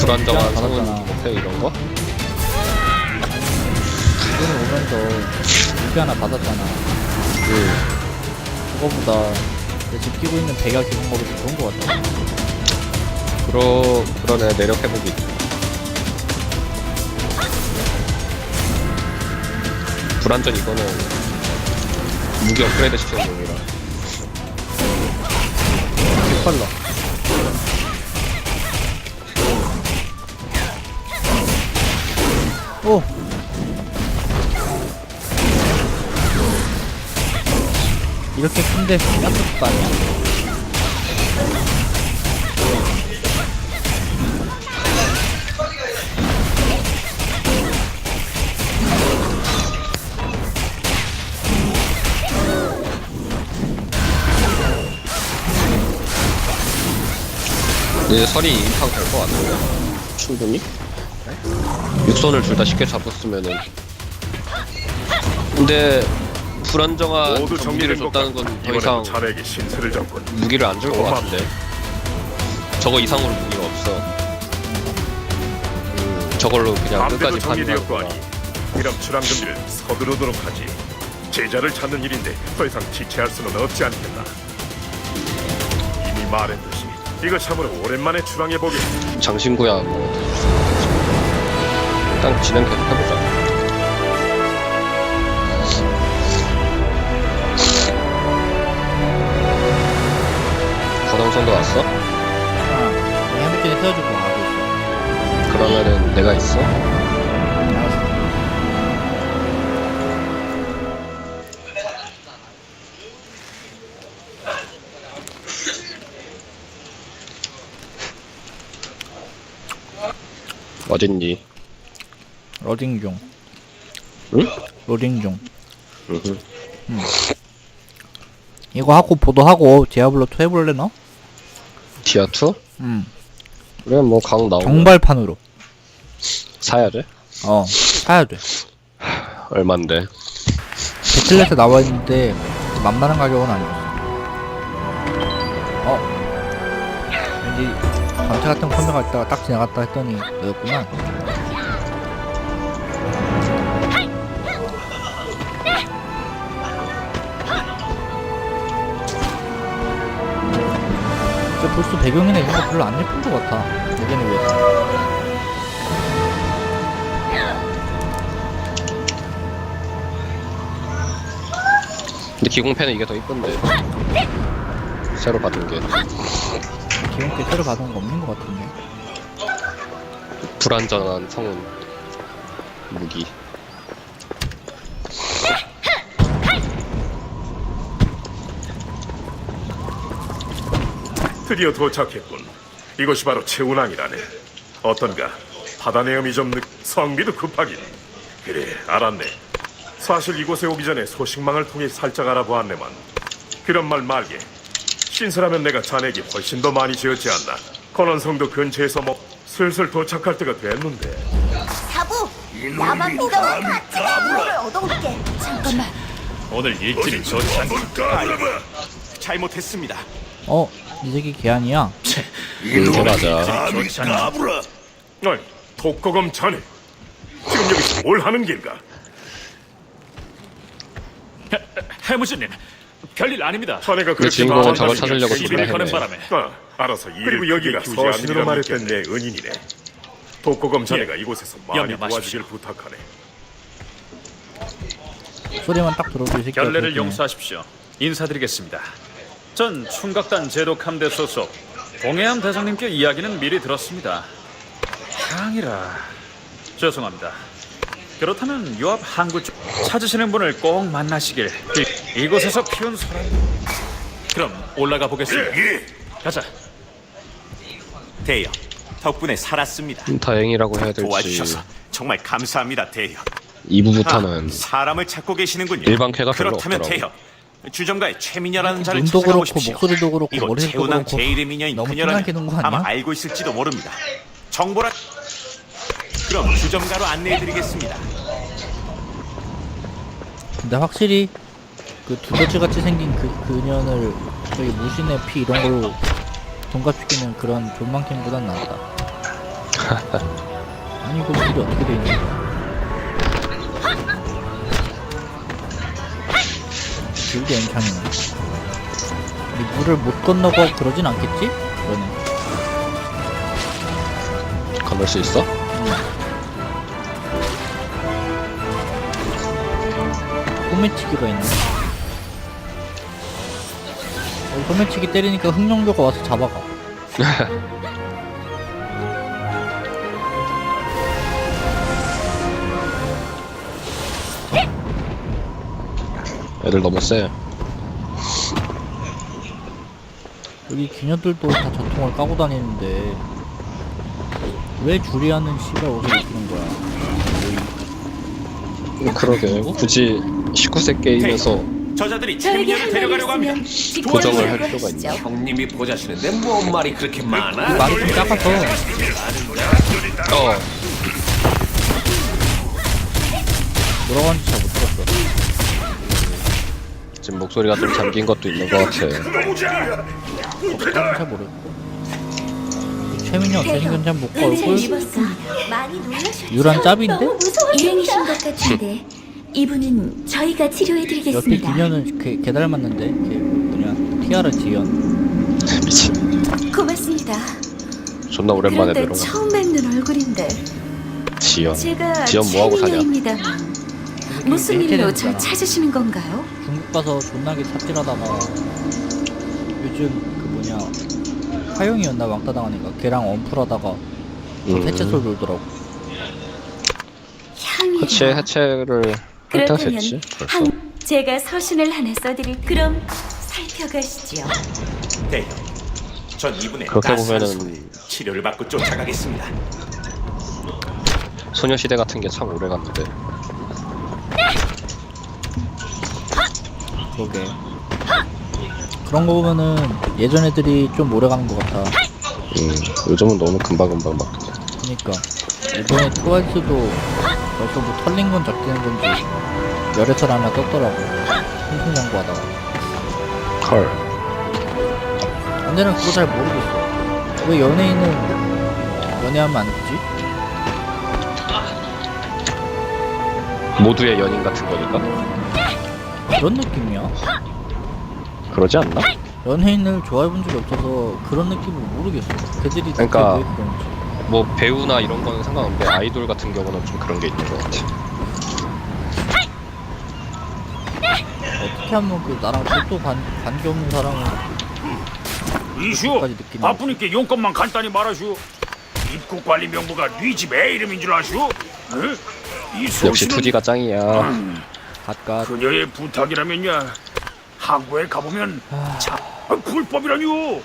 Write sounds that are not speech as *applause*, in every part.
불안정한. 성운 목표 이런 거? 이번에 오면서 무기 하나 받았잖아. 응. 그거보다 내 집 끼고 있는 백야 기본법이 더 좋은 것 같다. 그러, 그러네, 내력 회복이. 불안전 이거는 무기 업그레이드 시키는 용이라. 빨라. 오! 이렇게 큰데 깜짝도 아니야. 이제 설이 인상 될것 같아요. 충분히? 육선을 둘 다 쉽게 잡았으면은. 근데, 불안정한 모두 정리된 것 줬다는 건더 이상 이번에도 자네에게 신세를 졌군. 무기를 안 줄 것 고맙다. 같은데. 저거 이상으로 무기가 없어. 음, 저걸로 그냥 마음대로 끝까지 정리되었고 가는 하니 거야. 이런 출항 준비를 서두르도록 하지. 제자를 찾는 일인데 더 이상 지체할 수는 없지 않겠나. 이미 말했듯이 이거 참으로 오랜만에 출항해 보게. 장신구야 뭐 일단 진행 계속 해보자 거동선도 왔어? 아, 해물전에 세워주고 가고 있어. 그러면은 내가 있어? 어딨니? 로딩 중. 응? 로딩 중. 으흠. 이거 하고 보도하고 디아블로 2 해볼래 너? 디아2? 응. 그래 뭐 강 나오면 정발판으로. 사야 돼? 어. 사야 돼. 얼만데? 배틀넷에 나와 있는데 만만한 가격은 아니었어. 어. 왠지 전체 같은 컴퓨터 있다가 딱 지나갔다 했더니 너였구나. 진짜 벌써 배경이나 이런 거 별로 안 예쁜 것 같아. 예전에 비해서. 근데 기공패는 이게 더 이쁜데 새로 받은 게게 새로 받은 거 없는 것 같은데. 불안전한 성운 무기 드디어 도착했군. 이것이 바로 최운항이라네. 어떤가? 바다 내음이 좀 늦, 성미도 급하긴. 그래, 알았네. 사실 이곳에 오기 전에 소식망을 통해 살짝 알아보았네만. 그런 말 말게. 신세라면 내가 자네에게 훨씬 더 많이 지었지 않나. 건원성도 근처에서 뭐 슬슬 도착할 때가 됐는데. 사부! 나만 믿어와 같이 가 물을 얻어올게 잠깐만 오늘 일진이 좋지 않고 잘못했습니다. 어, 이 새끼 개안이야. 음, 맞아 아니, 독거검 자네. 지금 여기서 뭘 하는 길가? 해무진님 별일 아닙니다 자네가 그렇게 저걸 가지면 찾으려고 시비를 거는. 바람에 아, 알아서 그리고 여기가 서신으로 말했던 내 은인이네. 독거검 자네가 이곳에서 많이 염려 도와주길 마십시오. 부탁하네. 소리만 딱 들어도 이 새끼가 결례를 그렇게 용서하십시오 인사드리겠습니다 전 충각단 제독함대 소속 공해암 대장님께 이야기는 미리 들었습니다. 향이라. 죄송합니다. 그렇다면 요 앞 항구 쪽 찾으시는 분을 꼭 만나시길. 이, 이곳에서 피운 소란. 그럼 올라가 보겠습니다. 가자. 대여 덕분에 살았습니다. 음, 다행이라고 해야 될지. 도와주셔서 정말 감사합니다, 대여. 2부부터는 아, 사람을 찾고 계시는군요. 일반 쾌가 별로 그렇다면 없더라고. 대여 주점가의 최미녀라는 자를 눈도 그렇고 보십시오. 목소리도 그렇고 이곳 머리도 그렇고 제일의 미녀인 너무 그녀라면 편하게 놓은 거 아니야? 아마 알고 있을지도 모릅니다. 정보라. 그럼 주점가로 안내해드리겠습니다. 근데 확실히 그 두더지 같이 생긴 그 그년을 저기 무신의 피 이런 걸로 돈값시키는 그런 존망캠보단 낫다. *laughs* 아니 이거 길이 어떻게 돼 있는 거야? 길게 엔창이네. 이 물을 못 건너고 그러진 않겠지? 그러네. 건널 수 있어? 소매치기가 있네. 어, 소매치기 때리니까 흑룡교가 와서 잡아가. *laughs* 애들 너무 세. 여기 기녀들도 다 전통을 까고 다니는데 왜 주리하는 씨발 옷을 입히는 거야? 그러게. 굳이 19세 게임에서 저자들이 최민녀를 할 말이 데려가려고 합니다. 고정을 할. 필요가 있나? 형님이 보자시는데 뭔 말이 그렇게 많아? 말이 좀 작아서 어 뭐라고 하는지 잘 못 들었어. 지금 목소리가 좀 잠긴 것도 있는 것 같아. 잘 모르겠고. 최민이 어떻게 생겼는지 한번 은혜를 얼굴? 입었습니다. 많이 놀라셨죠? 유란 짭인데? 일행이신 것 같은데 이분은 저희가 옆에 치료해드리겠습니다. 개, 개 닮았는데 걔 뭐냐 티아라 지연. 미친. 고맙습니다. 존나 오랜만에 그런데 들어. 처음 뵙는 얼굴인데 지연. 제가 지연 뭐하고 사냐? 최민녀입니다만 무슨 일로 저 해체됐잖아. 찾으시는 건가요? 중국 가서 존나게 삽질하다가 요즘 그 뭐냐 화영이었나 왕따 당하니까 걔랑 엄풀하다가 음. 해체솔 돌더라고. 향이 해체 해체를 그렇다면 됐지. 벌써. 한 제가 서신을 하나 써드릴 그럼 살펴가시죠. 대형, 전 이분의 그렇게 따스한 보면은- 손에 치료를 받고 쫓아가겠습니다. 소녀시대 같은 게 참 오래 갔는데. 그러게. 그런 거 보면은 예전 애들이 좀 오래 가는 것 같아. 음, 요즘은 너무 금방금방 바뀌네. 그니까 이번에 트와이스도 벌써 뭐 털린 건 적대는 건지 열애설 하나 떴더라고. 홍콩 광고하다가. 컬. 근데 는 그거 잘 모르겠어. 왜 연예인은 연애하면 안 되지? 모두의 연인 같은 거니까? 그런 느낌이야. 그러지 않나? 연예인을 좋아해본 적이 없어서 그런 느낌을 모르겠어. 걔들이 그러니까- 왜 그런지. 뭐 배우나 이런 거는 상관없는데 아이돌 같은 경우는 좀 그런 게 있는 것 같아. 어떻게 하면 그 나랑 또관 관계 없는 사람을 이슈 까지 바쁘니까 용건만 간단히 말하슈 입국 관리 명부가 네 집 애 이름인 줄 아슈? 응? 이 역시 소신은 2D가 짱이야. 갓갓 그녀의 부탁이라면야 항구에 가보면 아. 자, 아, 불법이라뇨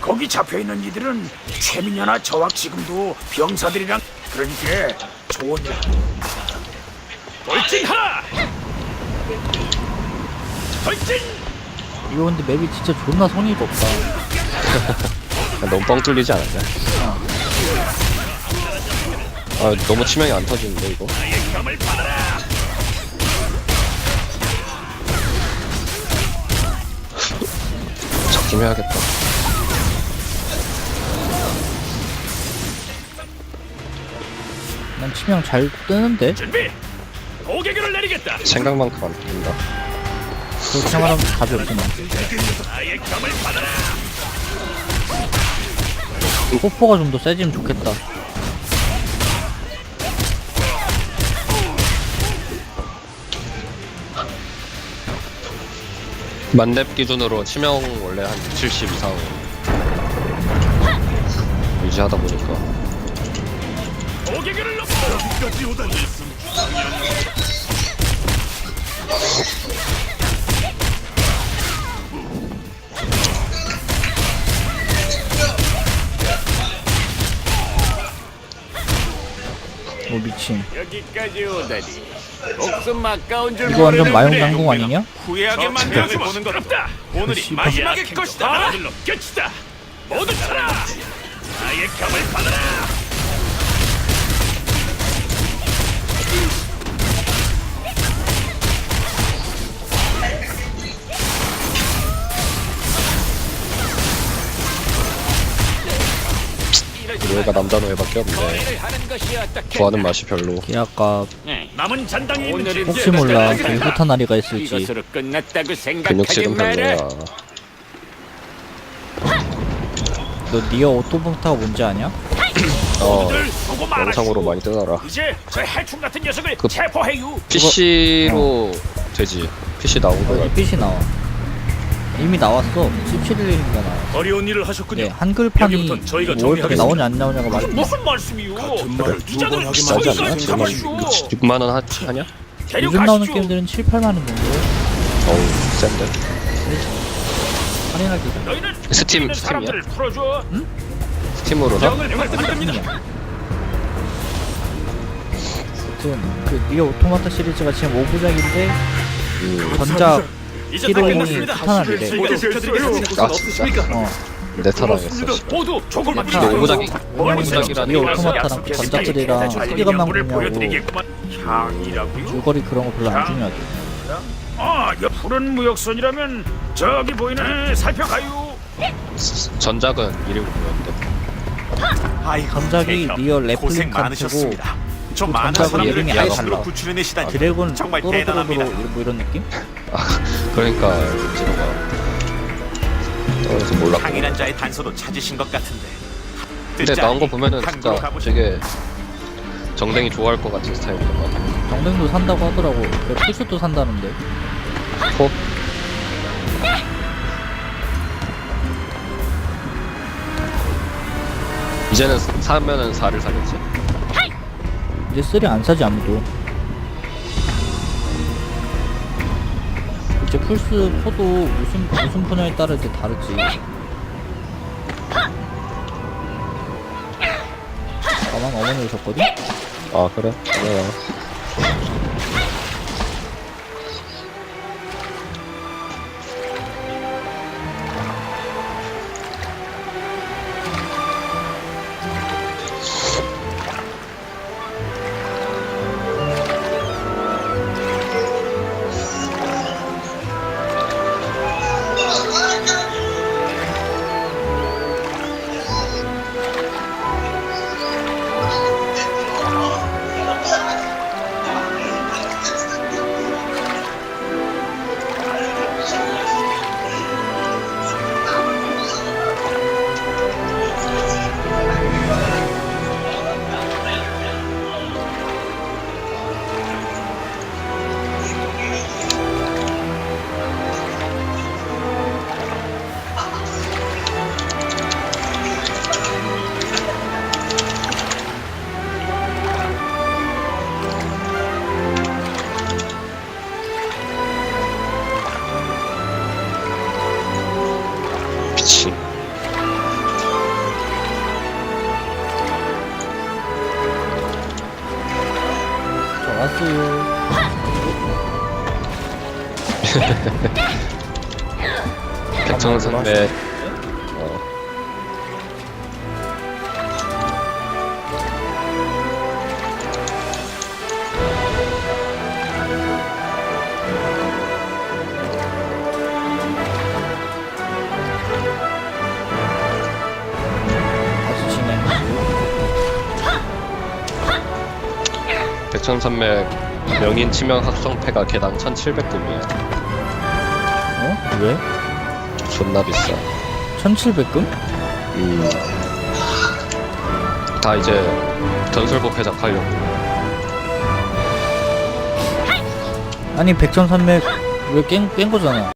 거기 잡혀있는 이들은 최민녀나 저와 지금도 병사들이랑 그러니까 좋은 일 돌진하라 돌진 이거 근데 맵이 진짜 존나 성의가 없다. *laughs* 너무 뻥 뚫리지 않았냐? 아, 너무 치명이 안 터지는데, 이거? 겸을 받아라 작좀 해야겠다. 난 치명 잘 뜨는데 준비 고개결을 내리겠다 생각만큼 안 뚫린다. 그렇게 말하면 답이 없구나. 나의 겸을 받아라 뽀뽀가 좀 더 세지면 좋겠다. 만렙 기준으로 치명 원래 한 70 이상 유지하다 보니까. 고개결을 넘어 여기까지 오다니 뭐 미친. 여기까지 오다니. 목숨 아까운 줄 이거 완전 마용 장공 아니냐? 후회하게 만들어서 보는 것 부럽다 오늘이 씨발. 마지막일 것이다. 하나들로 끝이다 모두 쳐라 나의 겸을 받아라 얘가 남자 노예밖에 없네. 구하는 맛이 별로. 기아까 남은 잔당이 있는지 혹시 몰라 그 후탄 아리가 있을지. 이것으로 끝났다고 근육 생각하지 실은 마라. 별로야. 너 니어 오토봉타가 뭔지 아냐? 어 영상으로 많이 뜨더라. 이제 저 해충 같은 녀석을 그- 체포해요. PC로 되지. PC 나오더라 햇빛이 나와 이미 나왔어 17일인가 나와 어려운 일을 하셨군요. 네 한글판이 저희가 5월달에 정리하겠습니다. 나오냐 안 나오냐가 말 무슨 말씀이요? 기자들은 비싸지 않나? 저희가 잡아주오. 6만원 하, 하냐? 요즘 나오는 데려가시죠. 게임들은 7, 8만 원 정도 어우 센데 할인하기 너희는 스팀, 있는? 사람들을 풀어줘. 스팀으로. 아무튼 그 니어 오토마타 시리즈가 지금 5부작인데 음. 전작 이제 다 히로인이 끝났습니다. 후탄아리래 아 진짜? 어내 타당했어 모두 조금만 아, 이거 오부작이 왜냐면 오부작이라는 니어 게 오토마타랑 그 전작들이랑 세계관만 을 보냐고. 향이라고요? 줄거리 그런 거 별로 안 중요하대 아, 여 푸른 무역선이라면 저기 보이는 살펴가요. 전작은 119였는데 아이고, 전작이 대형, 리얼 고생 레플리칸트고 많으셨습니다. 저그 많은 전작은 사람들을 이름이 아예 달라. 구출해내시다니 드래곤 정말 또로또로로 대단합니다. 뭐 이런 느낌? *laughs* 그러니까 진호가 그래서 몰랐고 강인한 자의 단서도 찾으신 것 같은데. 근데 나온 거 보면은 진짜. 되게 정댕이 좋아할 것 같은 스타일이더라고 정등도 산다고 하더라고 그 풀슛도 산다는데 포? 이제는 사면은 4를 사겠지 이제 쓰리 안 사지 아무도 이제 플스 4도 무슨 무슨 분야에 따라 이제 다르지 가만 어머니 오셨거든? 아 그래? 그래요 저 왔어요. *laughs* 백천선배 6300 명인 치명 합성패가 개당 1700금이야. 어? 왜? 존나 비싸. 1700금? 음. 다 이제 전술법 회작하려고. 아니 100,300 왜 깬, 깬 거잖아